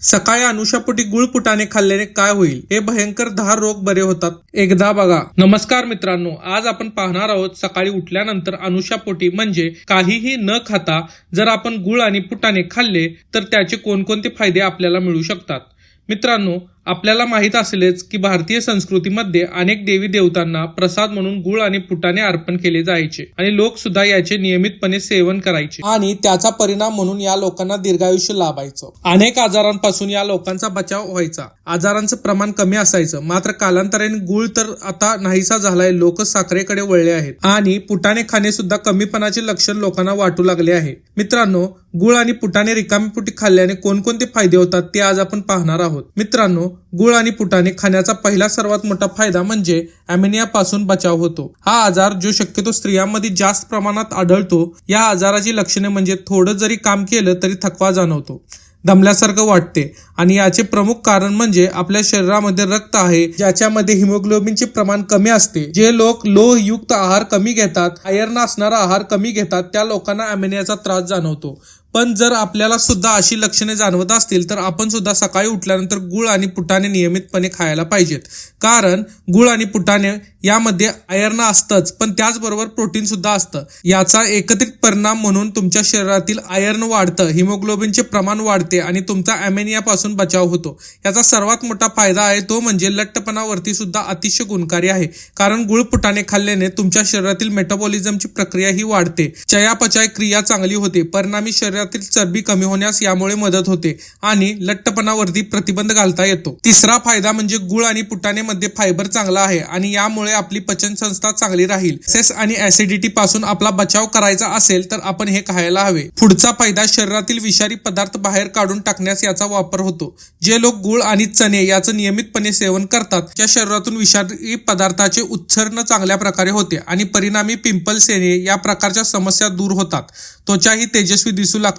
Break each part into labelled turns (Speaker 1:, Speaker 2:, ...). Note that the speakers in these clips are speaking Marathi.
Speaker 1: सकाळी अनुषापोटी गुळपुटाने खाल्ल्याने काय होईल? हे भयंकर दहा रोग बरे होतात. एकदा बघा. नमस्कार मित्रांनो आज आपण पाहणार आहोत सकाळी उठल्यानंतर अनुषापोटी म्हणजे काहीही न खाता जर आपण गुळ आणि पुटाणे खाल्ले तर त्याचे कोणकोणते फायदे आपल्याला मिळू शकतात? मित्रांनो आपल्याला माहीत असेलच की भारतीय संस्कृतीमध्ये अनेक देवी देवतांना प्रसाद म्हणून गुळ आणि पुटाने अर्पण केले जायचे आणि लोक सुद्धा याचे नियमितपणे सेवन करायचे. आणि त्याचा परिणाम म्हणून या लोकांना दीर्घायुष्य लाभायचं. अनेक आजारांपासून या लोकांचा बचाव व्हायचा. आजारांचं प्रमाण कमी असायचं. मात्र कालांतराने गुळ तर आता नाहीसा झालाय लोक साखरेकडे वळले आहेत. आणि पुटाने खाणे सुद्धा कमीपणाचे लक्षण लोकांना वाटू लागले आहे. मित्रांनो गुळ आणि पुटाने रिकामी पुटी खाल्ल्याने कोणकोणते फायदे होतात ते आज आपण पाहणार आहोत. मित्रांनो गुळ आणि पुटाने खाण्याचा पहिला सर्वात मोठा फायदा म्हणजे अमेनियापासून बचाव होतो. हा आजार जो शक्यतो स्त्रियांमध्ये जास्त प्रमाणात आढळतो या आजाराची लक्षणे म्हणजे थोडं जरी काम केलं तरी थकवा जाणवतो. दमल्यासारखं वाटते. आणि याचे प्रमुख कारण म्हणजे आपल्या शरीरामध्ये रक्त आहे ज्याच्यामध्ये हिमोग्लोबिनचे प्रमाण कमी असते. जे लोक लोह युक्त आहार कमी घेतात आयर्न असणारा आहार कमी घेतात त्या लोकांना अमेनियाचा त्रास जाणवतो. पण जर आपल्याला सुद्धा अशी लक्षणे जाणवत असतील तर आपण सुद्धा सकाळी उठल्यानंतर गुळ आणि पुटाणे नियमितपणे खायला पाहिजेत. कारण गुळ आणि पुटाणे यामध्ये आयर्न असतंच पण त्याचबरोबर प्रोटीन सुद्धा असतं. याचा एकत्रित परिणाम म्हणून तुमच्या शरीरातील आयर्न वाढतं हिमोग्लोबिनचे प्रमाण वाढते आणि तुमचा अमेनियापासून बचाव होतो. याचा सर्वात मोठा फायदा आहे तो म्हणजे लठ्ठपणावरती सुद्धा अतिशय गुणकारी आहे. कारण गुळ पुटाणे खाल्ल्याने तुमच्या शरीरातील मेटाबॉलिझमची प्रक्रिया ही वाढते. चयापचय क्रिया चांगली होते. परिणामी शरीरात शरीरातील चरबी कमी होण्यास यामुळे मदत होते आणि लठ्ठपणावरती प्रतिबंध घालता येतो. तिसरा फायदा म्हणजे गुळ आणि पुटाणेमध्ये फायबर चांगला आहे आणि यामुळे आपली पचन संस्था चांगली राहील. सेस आणि ऍसिडिटी पासून आपला बचाव करायचा असेल तर आपण हे खायला हवे. पुढचा फायदा शरीरातील विषारी पदार्थ बाहेर काढून टाकण्यास याचा वापर होतो. जे लोक गुळ आणि चणे याचं नियमितपणे सेवन करतात त्या शरीरातून विषारी पदार्थाचे उत्सर्ग चांगल्या प्रकारे होते आणि परिणामी पिंपल्स येणे या प्रकारच्या समस्या दूर होतात. त्वचाही तेजस्वी दिसू लागते.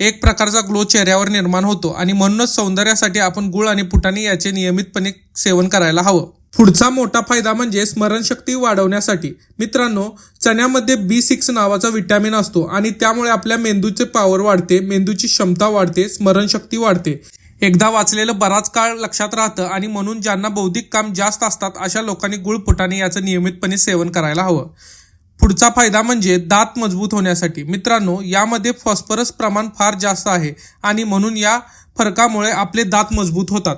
Speaker 1: एक प्रकारचा ग्लो चेहऱ्यावर निर्माण होतो आणि म्हणूनच सौंदर्यासाठी आपण गुळ आणि फुटाणे याचे नियमितपणे सेवन करायला हवं. पुढचा मोठा फायदा म्हणजे स्मरणशक्ती वाढवण्यासाठी. मित्रांनो चण्यामध्ये बी सिक्स नावाचा विटॅमिन असतो आणि त्यामुळे आपल्या मेंदूचे पॉवर वाढते मेंदूची क्षमता वाढते स्मरणशक्ती वाढते. एकदा वाचलेलं बराच काळ लक्षात राहतं आणि म्हणून ज्यांना बौद्धिक काम जास्त असतात अशा लोकांनी गुळ फुटाणे याचं नियमितपणे सेवन करायला हवं. पुढचा फायदा म्हणजे दात मजबूत होण्यासाठी. मित्रांनो यामध्ये फॉस्फरस प्रमाण फार जास्त आहे आणि म्हणून या फरकामुळे आपले दात मजबूत होतात.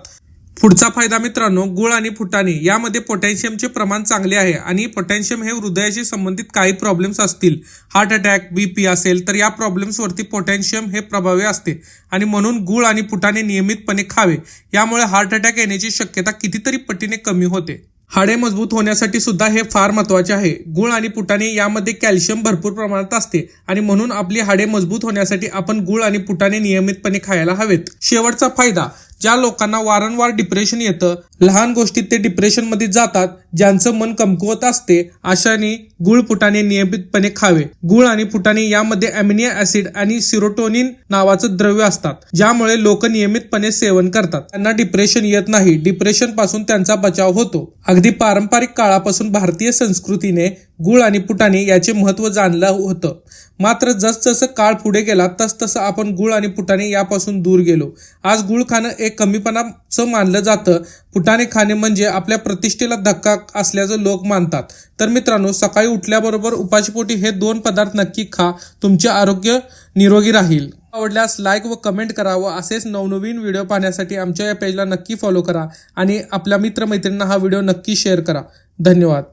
Speaker 1: पुढचा फायदा मित्रांनो गुळ आणि फुटाणे. यामध्ये पोटॅशियमचे प्रमाण चांगले आहे आणि पोटॅशियम हे हृदयाशी संबंधित काही प्रॉब्लेम्स असतील. हार्ट अटॅक बीपी असेल तर या प्रॉब्लेम्सवरती पोटॅशियम हे प्रभावी असते आणि म्हणून गुळ आणि फुटाणे नियमितपणे खावे. यामुळे हार्ट अटॅक येण्याची शक्यता कितीतरी पटीने कमी होते. हाडे मजबूत होण्यासाठी सुद्धा हे फार महत्त्वाचे आहे. गुळ आणि पुटाणे यामध्ये कॅल्शियम भरपूर प्रमाणात असते आणि म्हणून आपली हाडे मजबूत होण्यासाठी आपण गुळ आणि पुटाणे नियमितपणे खायला हवेत. शेवटचा फायदा ज्या लोकांना वारंवार डिप्रेशन येतं लहान गोष्टीत ते डिप्रेशनमध्ये जातात ज्यांचं मन कमकुवत असते अशाने गुळ फुटाणे नियमितपणे खावे. गुळ आणि फुटाणे यामध्ये अमिनिया ऍसिड आणि सिरोटोनिन नावाचं द्रव्य असतात ज्यामुळे लोक नियमितपणे सेवन करतात. त्यांना डिप्रेशन येत नाही. डिप्रेशनपासून त्यांचा बचाव होतो. अगदी पारंपरिक काळापासून भारतीय संस्कृतीने गुळ आणि फुटाणे याचे महत्त्व जाणलं होतं. मात्र जसजसं काळ पुढे गेला तस तसं आपण गुळ आणि फुटाणे यापासून दूर गेलो. आज गुळ खाणं एक कमीपणाचं मानलं जातं फुटाणे खाणे म्हणजे आपल्या प्रतिष्ठेला धक्का असल्याचं लोक मानतात. तर मित्रांनो सकाळी उठल्याबरोबर उपाशीपोटी हे दोन पदार्थ नक्की खा. तुमचे आरोग्य निरोगी राहील. आवडल्यास लाईक व कमेंट करा व असेच नवनवीन व्हिडिओ पाहण्यासाठी आमच्या या पेजला नक्की फॉलो करा आणि आपल्या मित्रमैत्रिणींना हा व्हिडिओ नक्की शेअर करा. धन्यवाद.